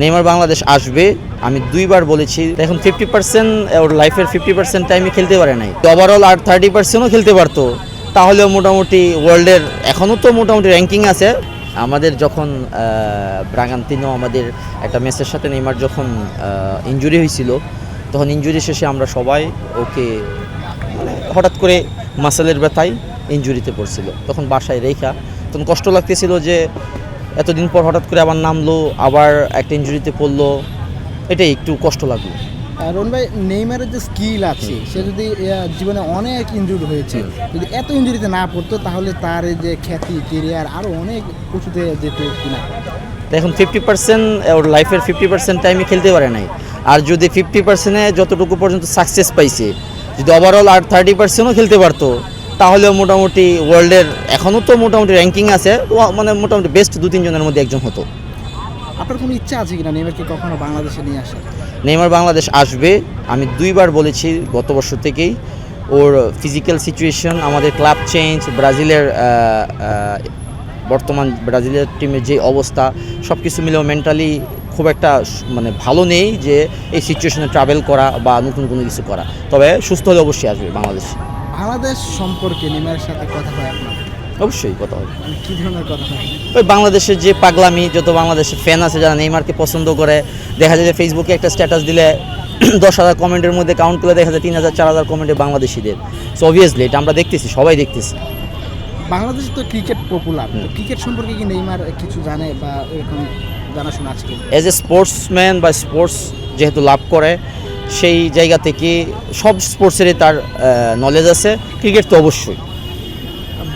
Neymar Bangladesh আসবে, আমি দুইবার বলেছি এখন ফিফটি পার্সেন্ট ওর লাইফের ফিফটি পার্সেন্ট টাইমে খেলতে পারে নাই। ওভারঅল আর থার্টি পার্সেন্টও খেলতে পারতো। তাহলেও মোটামুটি ওয়ার্ল্ডের এখনও তো মোটামুটি র্যাঙ্কিং আছে। আমাদের যখন ব্রাগান্তিনো আমাদের একটা ম্যাচের সাথে নেইমার যখন ইঞ্জুরি হয়েছিল, তখন ইঞ্জুরি শেষে আমরা সবাই ওকে মানে হঠাৎ করে মাসেলের ব্যথায় ইঞ্জুরিতে পড়ছিল। তখন বাসায় রেখা, তখন কষ্ট লাগতেছিল যে এতদিন পর হঠাৎ করে আবার নামলো আবার একটা ইঞ্জুরিতে পড়ল এটাই একটু কষ্ট লাগল। আর রন ভাই নেইমারের যে স্কিল আছে সে যদি জীবনে অনেক ইনজুরি হয়েছে যদি এত ইনজুরিতে না পড়তো তাহলে তার যে খ্যাতি কেরিয়ার আরও অনেক উঁচুতে যেত কিনা? এখন ফিফটি পার্সেন্ট ওর লাইফের ফিফটি পার্সেন্ট টাইমে খেলতে পারে নাই। আর যদি ফিফটি পার্সেন্টে যতটুকু পর্যন্ত সাকসেস পাইছে যদি ওভারঅল আর থার্টি পার্সেন্টও খেলতে পারতো তাহলেও মোটামুটি ওয়ার্ল্ডের এখনও তো মোটামুটি র্যাঙ্কিং আছে মানে মোটামুটি বেস্ট দু তিনজনের মধ্যে একজন হতো। আপনার কোনো ইচ্ছা আছে কিনা নেইমারকে কখনো বাংলাদেশে নিয়ে আসা? নেইমার বাংলাদেশ আসবে আমি দুইবার বলেছি গত বছর থেকেই ওর ফিজিক্যাল সিচুয়েশন আমাদের ক্লাব চেঞ্জ ব্রাজিলের বর্তমান ব্রাজিলের টিমের যে অবস্থা সব কিছু মিলেও মেন্টালি খুব একটা মানে ভালো নেই যে এই সিচুয়েশনে ট্রাভেল করা বা নতুন কোনো কিছু করা। তবে সুস্থ হলে অবশ্যই আসবে বাংলাদেশ। বাংলাদেশ সম্পর্কে নেইমারের সাথে কথা হয় আপনার? অবশ্যই কথা হবে মানে কী ধরনের কথা হয়? ওই বাংলাদেশের যে পাগলামি যত বাংলাদেশের ফ্যান আছে যারা নেইমারকে পছন্দ করে দেখা যায় যে ফেসবুকে একটা স্ট্যাটাস দিলে দশ হাজার কমেন্টের মধ্যে কাউন্ট করে দেখা যায় তিন হাজার চার হাজার কমেন্টে বাংলাদেশিদের। সো অবভিয়াসলি এটা আমরা দেখতেছি সবাই দেখতেছি। বাংলাদেশে তো ক্রিকেট পপুলার ক্রিকেট সম্পর্কে কি নেইমার কিছু জানে বা এরকম জানাশোনা আছে অ্যাজ এ স্পোর্টসম্যান বা স্পোর্টস যেহেতু লাভ করে সেই জায়গা থেকে সব স্পোর্টসেরই তার নলেজ আছে। ক্রিকেট তো অবশ্যই।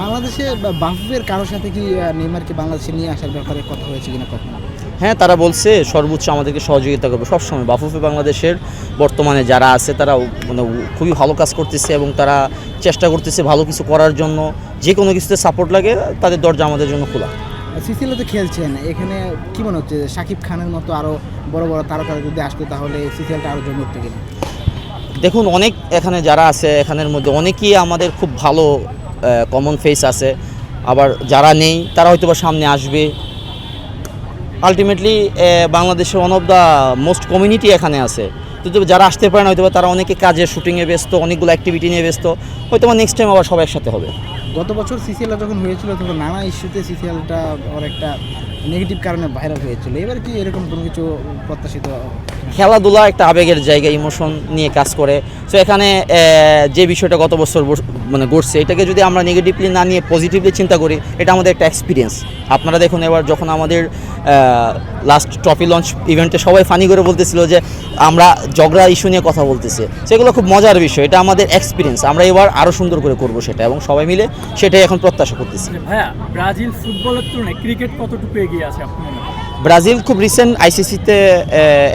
বাংলাদেশে বাফুফের কারোর সাথে কি নেইমারকে বাংলাদেশে নিয়ে আসার ব্যাপারে কথা হয়েছে কিনা কখনো? হ্যাঁ তারা বলছে সর্বোচ্চ আমাদেরকে সহযোগিতা করবে। সবসময় বাফুফে বাংলাদেশের বর্তমানে যারা আছে তারা মানে খুবই ভালো কাজ করতেছে এবং তারা চেষ্টা করতেছে ভালো কিছু করার জন্য। যে কোনো কিছুতে সাপোর্ট লাগে তাদের দরজা আমাদের জন্য খোলা। সিসিলে তো খেলছেন। এখানে কি মনে হচ্ছে শাকিব খানের মতো আরও বড় বড় তারকা যদি আসতো তাহলে সিসিএলটা আরও জমে উঠতো কিনা দেখুন, অনেক এখানে যারা আছে, এখানের মধ্যে অনেকেই আমাদের খুব ভালো কমন ফেস আছে। আবার যারা নেই, তারা হয়তো সামনে আসবে। আলটিমেটলি বাংলাদেশের one of the most community এখানে আছে। কিন্তু যারা আসতে পারে না হয়তো তারা অনেকে কাজে শুটিংয়ে ব্যস্ত, অনেকগুলো অ্যাক্টিভিটি নিয়ে ব্যস্ত হয়তো নেক্সট টাইম আবার সবাই একসাথে হবে। গত বছর সিসিএলটা যখন হয়েছিল, তখন নানা ইস্যুতে সিসিএলটা ওর একটা নেগেটিভ কারণে ভাইরাল হয়েছিল। এবার কি এরকম কোনো কিছু প্রত্যাশিত খেলাধুলা একটা আবেগের জায়গা ইমোশন নিয়ে কাজ করে। সো এখানে যে বিষয়টা গত বছর মানে ঘটছে, এটাকে যদি আমরা নেগেটিভলি না নিয়ে পজিটিভলি চিন্তা করি, এটা আমাদের একটা এক্সপিরিয়েন্স আপনারা দেখুন এবার যখন আমাদের লাস্ট ট্রফি লঞ্চ ইভেন্টে সবাই ফানি করে বলতেছিল যে, আমরা ঝগড়া ইস্যু নিয়ে কথা বলতেছে। সেগুলো খুব মজার বিষয়, এটা আমাদের এক্সপিরিয়েন্স আমরা এবার আরও সুন্দর করে করব সেটা এবং সবাই মিলে সেটাই এখন প্রত্যাশা করতেছি। ভাইয়া, ব্রাজিল ফুটবলের তুলনায় ক্রিকেট কতটুকু এগিয়ে আছে আপনি করেন? ব্রাজিল খুব রিসেন্ট আইসিসিতে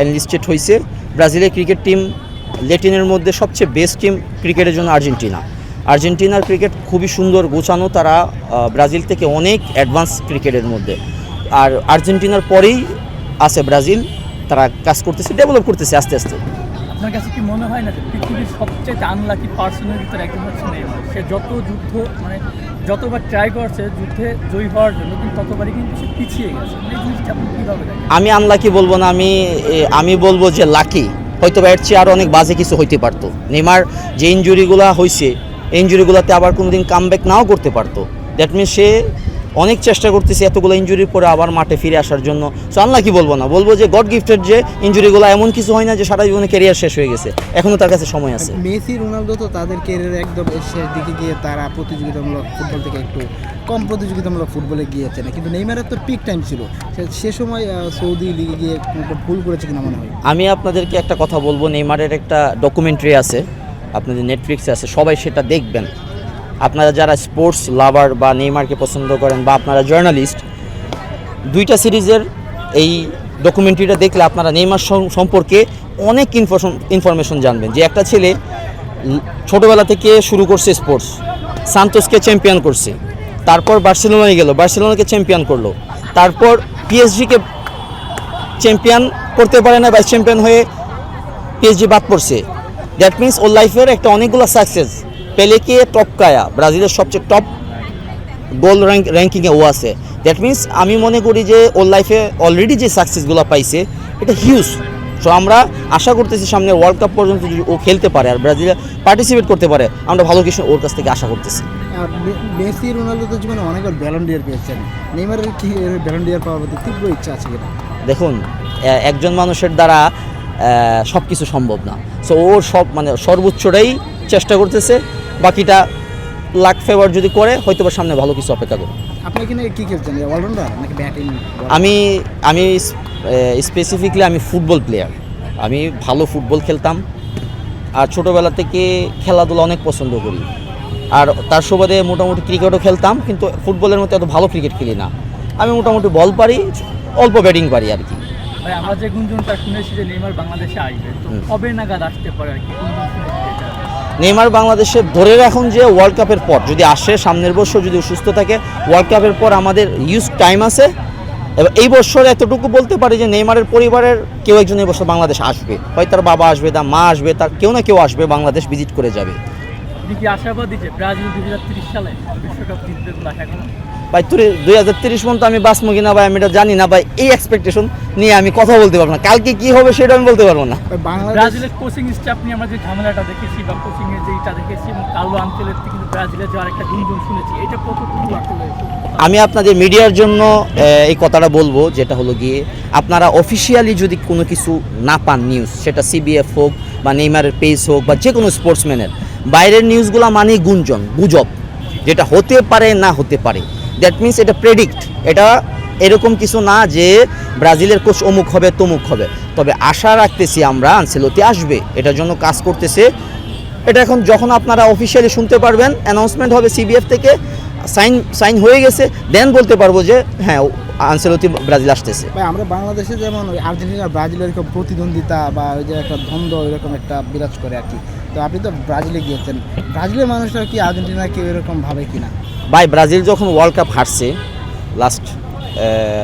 এনলিস্টেড হয়েছে ব্রাজিলের ক্রিকেট টিম লেটিনের মধ্যে সবচেয়ে বেস্ট টিম ক্রিকেটের জন্য আর্জেন্টিনা। আর্জেন্টিনার ক্রিকেট খুবই সুন্দর, গোছানো তারা ব্রাজিল থেকে অনেক অ্যাডভান্স ক্রিকেটের মধ্যে। আর আর্জেন্টিনার পরেই আছে ব্রাজিল, তারা কাজ করতেছে ডেভেলপ করতেছে আস্তে আস্তে। আপনার কাছে কি মনে হয় না যে পৃথিবীর সবচেয়ে আনলাকি পার্সনের ভিতরে একজন হচ্ছে সে যত যুদ্ধ মানে যতবার ট্রাই করছে, যুদ্ধে জয়ী হওয়ার জন্য কিন্তু ততবারই কিন্তু সে পিছিয়ে গেছে। আমি আনলাকি বলব না, আমি আমি বলব যে লাকি হয়তো বা এর চেয়ে আরও অনেক বাজে কিছু হইতে পারতো। নেমার যে ইঞ্জুরিগুলো হয়েছে ইঞ্জুরিগুলোতে আবার কোনোদিন কামব্যাক নাও করতে পারতো। দ্যাট মিন সে অনেক চেষ্টা করতেছি এতগুলো ইঞ্জুরির পরে আবার মাঠে ফিরে আসার জন্য। সো আল্লাহ কি বলব না? বলব যে গড গিফটের যে ইঞ্জুরিগুলো এমন কিছু হয় না যে সারা জীবনে ক্যারিয়ার শেষ হয়ে গেছে। এখনও তার কাছে সময় আছে। মেসি রোনালদো তো তাদের ক্যারিয়ার একদম শেষ দিকে গিয়ে তারা প্রতিযোগিতামূলক ফুটবল থেকে একটু কম প্রতিযোগিতামূলক ফুটবলে গিয়েছে না কিন্তু নেইমারের তো পিক টাইম ছিল। সে- সময় সৌদি লিগে গিয়ে ভুল করেছে কিনা মনে হয়? আমি আপনাদেরকে একটা কথা বলব নেইমারের একটা ডকুমেন্টারি আছে। আপনাদের নেটফ্লিক্সে আছে সবাই সেটা দেখবেন। আপনারা যারা স্পোর্টস লাভার বা নেইমারকে পছন্দ করেন বা আপনারা জার্নালিস্ট দুইটা সিরিজের এই ডকুমেন্টারিটা দেখলে আপনারা নেইমার সম্পর্কে অনেক ইনফরমেশন জানবেন। যে একটা ছেলে ছোটবেলা থেকে শুরু করছে স্পোর্টস সান্তোসকে চ্যাম্পিয়ন করছে, তারপর বার্সেলোনায় গেল, বার্সেলোনাকে চ্যাম্পিয়ন করল, তারপর পিএসজিকে চ্যাম্পিয়ন করতে পারে না ভাইস চ্যাম্পিয়ন হয়ে পিএসজি বাদ পড়ছে। দ্যাট মিন্স ওর লাইফের একটা অনেকগুলো সাকসেস পেলেকে টপ কায়া ব্রাজিলের সবচেয়ে টপ গোল র্যাঙ্ক র্যাঙ্কিংয়ে ও আছে। দ্যাট মিন্স আমি মনে করি যে ওর লাইফে অলরেডি যে সাকসেসগুলো পাইছে এটা হিউজ সো আমরা আশা করতেছি সামনে ওয়ার্ল্ড কাপ পর্যন্ত যদি ও খেলতে পারে আর ব্রাজিল পার্টিসিপেট করতে পারে আমরা ভালো কিছু ওর কাছ থেকে আশা করতেছি। মেসি রোনালদো তো জীবনে অনেকবার ব্যালন ডিয়ার পেয়েছেন। নেইমারের কি ব্যালন ডিয়ার পাওয়ার প্রতি তীব্র ইচ্ছা আছে কিনা? দেখুন একজন মানুষের দ্বারা সব কিছু সম্ভব না। সো ওর সব মানে সর্বোচ্চটাই চেষ্টা করতেছে। বাকিটা লাক ফেভার যদি করে হয়তো বা সামনে ভালো কিছু অপেক্ষা করবে। আপনি এখানে কি খেলছেন? অলরাউন্ডার নাকি ব্যাটিং আমি আমি স্পেসিফিকলি আমি ফুটবল প্লেয়ার আমি ভালো ফুটবল খেলতাম। আর ছোটোবেলা থেকে খেলাধুলা অনেক পছন্দ করি। আর তার সুবাদে মোটামুটি ক্রিকেটও খেলতাম কিন্তু ফুটবলের মতো এত ভালো ক্রিকেট খেলি না। আমি মোটামুটি বল পারি অল্প ব্যাটিং পারি আর কি। আমরা যে গুঞ্জনটা শুনেছি যে নেইমার বাংলাদেশে আসবে তো কবে নাগাদ আসতে পারে আর কি? নেইমার বাংলাদেশে ধরে রাখুন যে ওয়ার্ল্ড কাপের পর, যদি আসে, সামনের বছর যদি সুস্থ থাকে ওয়ার্ল্ড কাপের পর আমাদের ইউজ টাইম আছে। এবং এই বছর এতটুকু বলতে পারি যে নেইমারের পরিবারের কেউ একজন এই বছর বাংলাদেশ আসবে। হয় তার বাবা আসবে, তার মা আসবে, তার কেউ না কেউ আসবে, বাংলাদেশ ভিজিট করে যাবে। আশাবাদী যে ব্রাজিল সালে বিশ্বকাপ জিতবে ভাই তুই দুই হাজার তিরিশ পর্যন্ত আমি বাঁচবো কিনা ভাই আমি এটা জানি না ভাই এই এক্সপেকটেশন নিয়ে আমি কথা বলতে পারব না। কালকে কি হবে সেটা আমি বলতে পারব না। ব্রাজিলের কোচিং স্টাফ নিয়ে আমরা যে ঝামেলাটা দেখেছি বা কোচিং এর যেটা দেখেছি এবং আঞ্চলের কিন্তু ব্রাজিলে যাওয়ার একটা গুঞ্জন শুনেছি এটা কতটুকু আমি আপনাদের মিডিয়ার জন্য এই কথাটা বলব যেটা হলো গিয়ে আপনারা অফিসিয়ালি যদি কোনো কিছু না পান নিউজ সেটা সিবিএফ হোক বা নেইমারের পেজ হোক বা যে কোনো স্পোর্টসম্যানের বাইরের নিউজগুলো মানে গুঞ্জন গুজব যেটা হতে পারে না হতে পারে। দ্যাট মিন্স এটা প্রেডিক্ট এটা এরকম কিছু না যে ব্রাজিলের কোচ অমুক হবে, তমুক হবে। তবে আশা রাখতেছি আমরা আনসেলতি আসবে। এটার জন্য কাজ করতেছে। এটা এখন যখন আপনারা অফিসিয়ালি শুনতে পারবেন অ্যানাউন্সমেন্ট হবে সিবিএফ থেকে। সাইন সাইন হয়ে গেছে। দেন বলতে পারব যে হ্যাঁ আনসেলতি ব্রাজিল আসতেছে। ভাই, আমরা বাংলাদেশে যেমন ওই আর্জেন্টিনা, ব্রাজিলের এরকম প্রতিদ্বন্দ্বিতা বা ওই যে একটা দ্বন্দ্ব, এরকম একটা বিরাজ করে আর কি। তো আপনি তো ব্রাজিলে গিয়েছেন। ব্রাজিলের মানুষরা কি আর্জেন্টিনা কেউ এরকম ভাবে কিনা? ভাই, ব্রাজিল যখন ওয়ার্ল্ড কাপ হারছে লাস্ট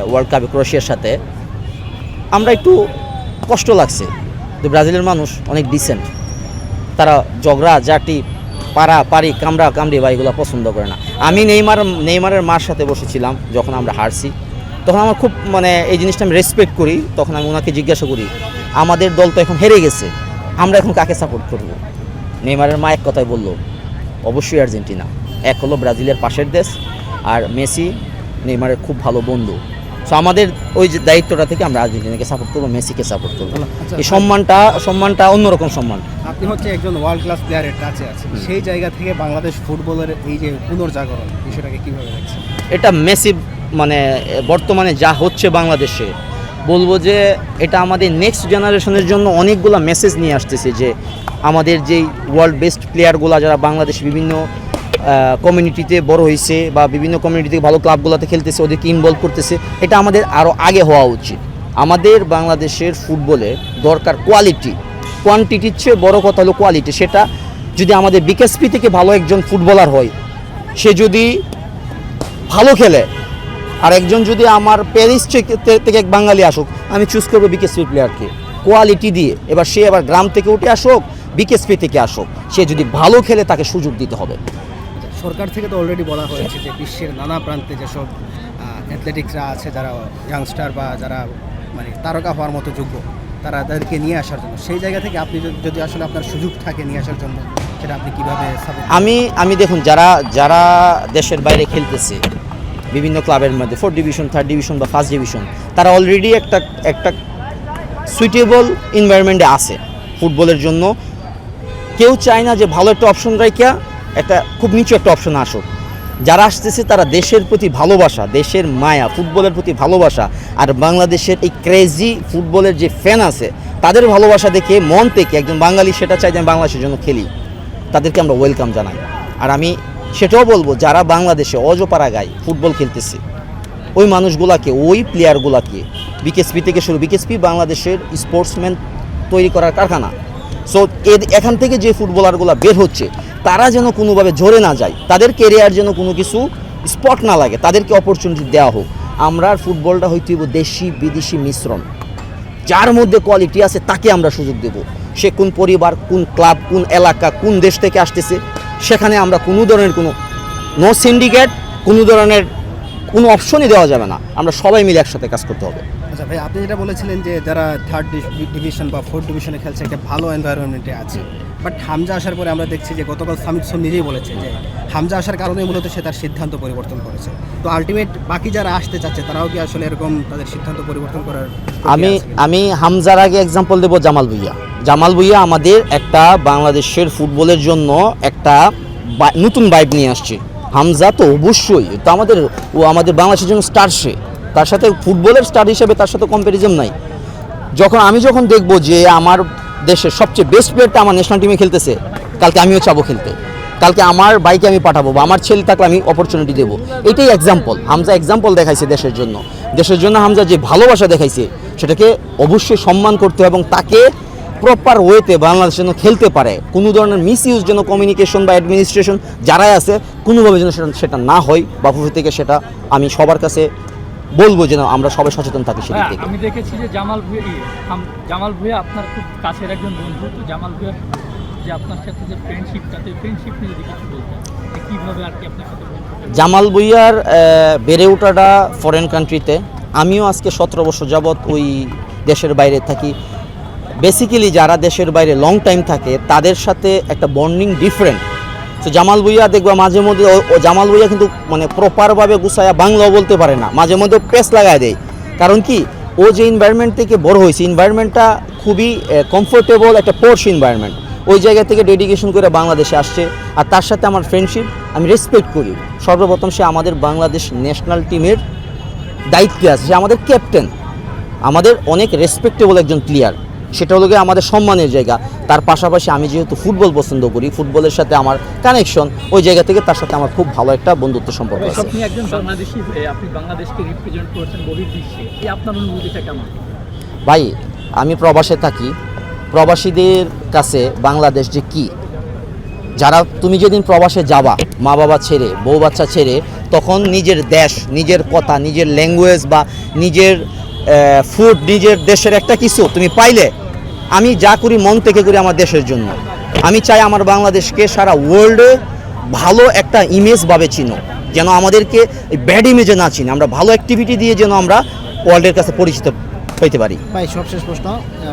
ওয়ার্ল্ড কাপে ক্রোয়েশিয়ার সাথে, আমরা একটু কষ্ট লাগছে। যে ব্রাজিলের মানুষ অনেক ডিসেন্ট তারা ঝগড়া, জাটি পাড়া পারি, কামড়া, কামড়ি বা এগুলো পছন্দ করে না। আমি নেইমার, নেইমারের মার সাথে বসেছিলাম যখন আমরা হারছি। তখন আমার খুব মানে এই জিনিসটা আমি রেসপেক্ট করি। তখন আমি ওনাকে জিজ্ঞাসা করি, আমাদের দল তো এখন হেরে গেছে। আমরা এখন কাকে সাপোর্ট করব? নেইমারের মা এক কথাই বলল, অবশ্যই আর্জেন্টিনা। এক হলো ব্রাজিলের পাশের দেশ আর মেসি নেইমারের খুব ভালো বন্ধু। সো আমাদের ওই যে দায়িত্বটা থেকে আমরা আর্জেন্টিনাকে সাপোর্ট করব মেসিকে সাপোর্ট করব। আচ্ছা, এই সম্মানটা সম্মানটা অন্যরকম সম্মান। আপনি হচ্ছে একজন ওয়ার্ল্ড ক্লাস প্লেয়ারের কাছে আছেন। সেই জায়গা থেকে বাংলাদেশ ফুটবলের এই যে পুনর্জাগরণ বিষয়টাকে কীভাবে দেখছেন? এটা মেসিভ মানে বর্তমানে যা হচ্ছে বাংলাদেশে বলব যে এটা আমাদের নেক্সট জেনারেশনের জন্য অনেকগুলো মেসেজ নিয়ে আসতেছে যে আমাদের যেই ওয়ার্ল্ড বেস্ট প্লেয়ারগুলো যারা বাংলাদেশ বিভিন্ন কমিউনিটিতে বড় হয়েছে বা বিভিন্ন কমিউনিটিতে ভালো ক্লাবগুলোতে খেলতেছে ওদেরকে ইনভলভ করতেছে, এটা আমাদের আরও আগে হওয়া উচিত। আমাদের বাংলাদেশের ফুটবলে দরকার কোয়ালিটি কোয়ান্টিটির চেয়ে বড় কথা হলো কোয়ালিটি সেটা যদি আমাদের বিকেএসপি থেকে ভালো একজন ফুটবলার হয়, সে যদি ভালো খেলে, আর একজন যদি আমার প্যারিস থেকে এক বাঙালি আসুক, আমি চুজ করব বিকেএসপি প্লেয়ারকে কোয়ালিটি দিয়ে এবার সে আবার গ্রাম থেকে উঠে আসুক বিকেএসপি থেকে আসুক, সে যদি ভালো খেলে, তাকে সুযোগ দিতে হবে। সরকার থেকে তো অলরেডি বলা হয়েছে যে বিশ্বের নানা প্রান্তে যেসব অ্যাথলেটিক্সরা আছে, যারা ইয়াংস্টার বা যারা মানে তারকা হওয়ার মতো যোগ্য, তারা তাদেরকে নিয়ে আসার জন্য। সেই জায়গা থেকে আপনি যদি- আসলে আপনার সুযোগ থাকে নিয়ে আসার জন্য, সেটা আপনি কীভাবে আমি আমি দেখুন, যারা যারা দেশের বাইরে খেলতেছে, বিভিন্ন ক্লাবের মধ্যে ফোর্থ ডিভিশন থার্ড ডিভিশন বা ফার্স্ট ডিভিশন তারা অলরেডি একটা একটা সুইটেবল এনভায়রনমেন্টে আছে। ফুটবলের জন্য কেউ চায় না যে ভালো একটা অপশন রাইকা একটা খুব নিচু একটা অপশন আসুক। যারা আসতেছে, তারা দেশের প্রতি ভালোবাসা, দেশের মায়া, ফুটবলের প্রতি ভালোবাসা, আর বাংলাদেশের এই ক্রেজি ফুটবলের যে ফ্যান আছে, তাদের ভালোবাসা দেখে মন থেকে একজন বাঙালি সেটা চাই যে আমি বাংলাদেশের জন্য খেলি। তাদেরকে আমরা ওয়েলকাম জানাই। আর আমি সেটাও বলব, যারা বাংলাদেশে অজপাড়া গায় ফুটবল খেলতেছে, ওই মানুষগুলাকে, ওই প্লেয়ারগুলাকে বিকেএসপি থেকে শুরু বিকেএসপি বাংলাদেশের স্পোর্টসম্যান তৈরি করার কারখানা। সো এখান থেকে যে ফুটবলারগুলো বের হচ্ছে তারা যেন কোনোভাবে ঝরে না যায়, তাদের কেরিয়ার যেন কোনো কিছু স্পট না লাগে, তাদেরকে অপরচুনিটি দেওয়া হোক। আমরা ফুটবলটা হইতে হইব দেশি, বিদেশি মিশ্রণ। যার মধ্যে কোয়ালিটি আছে, তাকে আমরা সুযোগ দেব। সে কোন পরিবার, কোন ক্লাব কোন এলাকা, কোন দেশ থেকে আসতেছে, সেখানে আমরা কোনো ধরনের কোনো নো সিন্ডিকেট কোনো ধরনের কোনো অপশনই দেওয়া যাবে না। আমরা সবাই মিলে একসাথে কাজ করতে হবে। আচ্ছা ভাই আপনি যেটা বলেছিলেন যে যারা থার্ড ডিভিশন বা ফোর্থ ডিভিশনে খেলছে একটা ভালো এনভায়রনমেন্টে আছে। বাট হামজা আসার পরে আমরা দেখছি যে গতকাল সামিত সোম নিজেই বলেছে যে হামজা আসার কারণে মূলত সে তার সিদ্ধান্ত পরিবর্তন করেছে। তো আলটিমেট বাকি যারা আসতে চাচ্ছে তারাও কি আসলে এরকম তাদের সিদ্ধান্ত পরিবর্তন করার আমি আমি হামজার আগে এক্সাম্পল দেবো জামাল ভুইয়া। জামাল ভুইয়া আমাদের একটা বাংলাদেশের ফুটবলের জন্য একটা নতুন বাইব নিয়ে আসছে। হামজা তো অবশ্যই তো আমাদের ও আমাদের বাংলাদেশের জন্য স্টার সে। তার সাথে ফুটবলের স্টার হিসেবে তার সাথে কম্প্যারিজন নাই। যখন আমি যখন দেখব যে আমার দেশের সবচেয়ে বেস্ট প্লেয়ারটা আমার ন্যাশনাল টিমে খেলতেছে, কালকে আমিও চাবো খেলতে। কালকে আমার বাইকে আমি পাঠাবো বা আমার ছেলে থাকলে আমি অপরচুনিটি দেবো। এটাই এক্সাম্পল হামজা এক্সাম্পল দেখাইছে দেশের জন্য। দেশের জন্য হামজা যে ভালোবাসা দেখাইছে, সেটাকে অবশ্যই সম্মান করতে হবে এবং তাকে প্রপার ওয়েতে বাংলাদেশ যেন খেলতে পারে। কোনো ধরনের মিস ইউজ যেন কমিউনিকেশন বা অ্যাডমিনিস্ট্রেশন যারাই আছে, কোনোভাবে যেন সেটা সেটা না হয় বা ভবিষ্যৎ থেকে সেটা আমি সবার কাছে বলব যেন আমরা সবাই সচেতন থাকি সেদিক হ্যাঁ, থেকে। আমি দেখেছি যে জামাল ইয়ে, জামাল ভুঁইয়া আপনার খুব কাছের একজন বন্ধু তো জামাল ভুঁইয়া যে আপনার সাথে যে ফ্রেন্ডশিপটা তো ফ্রেন্ডশিপ নিয়ে যদি কিছু বলতেন যে কীভাবে আর কি আপনার সাথে জামাল বুইয়ার আহ, বেড়ে ওঠাটা ফরেন কান্ট্রিতে আমিও আজকে সতেরো বছর যাবৎ ওই দেশের বাইরে থাকি। বেসিক্যালি যারা দেশের বাইরে লং টাইম থাকে তাদের সাথে একটা বন্ডিং ডিফারেন্ট তো জামাল বুইয়া দেখবা মাঝে মধ্যে ও- জামাল বুইয়া কিন্তু মানে প্রপারভাবে গুছায়া বাংলাও বলতে পারে না। মাঝে মধ্যে পেস লাগায় দেয়। কারণ কি? ও যে এনভায়রনমেন্ট থেকে বড় হয়েছে এনভায়রনমেন্টটা খুবই কমফোর্টেবল একটা পোর্স এনভায়রনমেন্ট ওই জায়গা থেকে ডেডিকেশন করে বাংলাদেশে আসছে। আর তার সাথে আমার ফ্রেন্ডশিপ আমি রেসপেক্ট করি। সর্বপ্রথম সে আমাদের বাংলাদেশ ন্যাশনাল টিমের দায়িত্বে আছে। সে আমাদের ক্যাপ্টেন আমাদের অনেক রেসপেক্টেবল একজন প্লেয়ার সেটা হলো আমাদের সম্মানের জায়গা। তার পাশাপাশি আমি যেহেতু ফুটবল পছন্দ করি ফুটবলের সাথে আমার কানেকশন ওই জায়গা থেকে তার সাথে আমার খুব ভালো একটা বন্ধুত্ব সম্পর্ক আছে। আপনি একজন বাংলাদেশি আপনি বাংলাদেশকে রিপ্রেজেন্ট করছেন বহির্বিশ্বে। আপনার অনুভূতিটা কেমন? ভাই আমি প্রবাসে থাকি। প্রবাসীদের কাছে বাংলাদেশ যে কি? যারা তুমি যেদিন প্রবাসে যাবা মা বাবা ছেড়ে বউ বাচ্চা ছেড়ে তখন নিজের দেশ নিজের কথা নিজের ল্যাঙ্গুয়েজ বা নিজের ফুড নিজের দেশের একটা কিছু তুমি পাইলে আমি যা করি মন থেকে করি আমার দেশের জন্য। আমি চাই আমার বাংলাদেশকে সারা ওয়ার্ল্ডে ভালো একটা ইমেজ ভাবে চিনো যেন আমাদেরকে ব্যাড ইমেজে না চিনি। আমরা ভালো অ্যাক্টিভিটি দিয়ে যেন আমরা ওয়ার্ল্ডের কাছে পরিচিত পেতে পারি। ভাই সবশেষ প্রশ্ন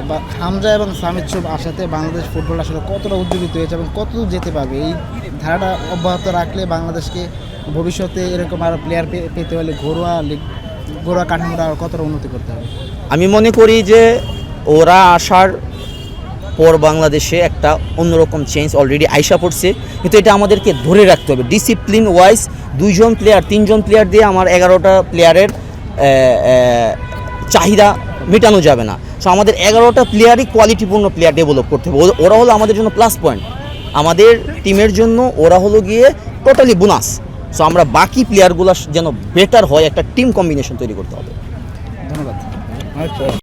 বা- হামজা এবং সামিদ সব আসাতে বাংলাদেশ ফুটবল আসলে কতটা উজ্জীবিত হয়েছে এবং কতদূর যেতে পারবে? এই ধারাটা অব্যাহত রাখলে বাংলাদেশকে ভবিষ্যতে এরকম আরও প্লেয়ার পেতে হলে ঘরোয়া লিগ ঘরোয়া কাঠামোটা আরও কতটা উন্নতি করতে হবে? আমি মনে করি যে ওরা আসার পর বাংলাদেশে একটা অন্যরকম চেঞ্জ অলরেডি আইসা পড়ছে। কিন্তু এটা আমাদেরকে ধরে রাখতে হবে। ডিসিপ্লিন ওয়াইজ দুইজন প্লেয়ার তিনজন প্লেয়ার দিয়ে আমার এগারোটা প্লেয়ারের চাহিদা মেটানো যাবে না। সো আমাদের এগারোটা প্লেয়ারই কোয়ালিটিপূর্ণ প্লেয়ার ডেভেলপ করতে হবে। ওরা হলো আমাদের জন্য প্লাস পয়েন্ট আমাদের টিমের জন্য ওরা হলো গিয়ে টোটালি বোনাস সো আমরা বাকি প্লেয়ারগুলো যেন বেটার হয় একটা টিম কম্বিনেশন তৈরি করতে হবে। ধন্যবাদ।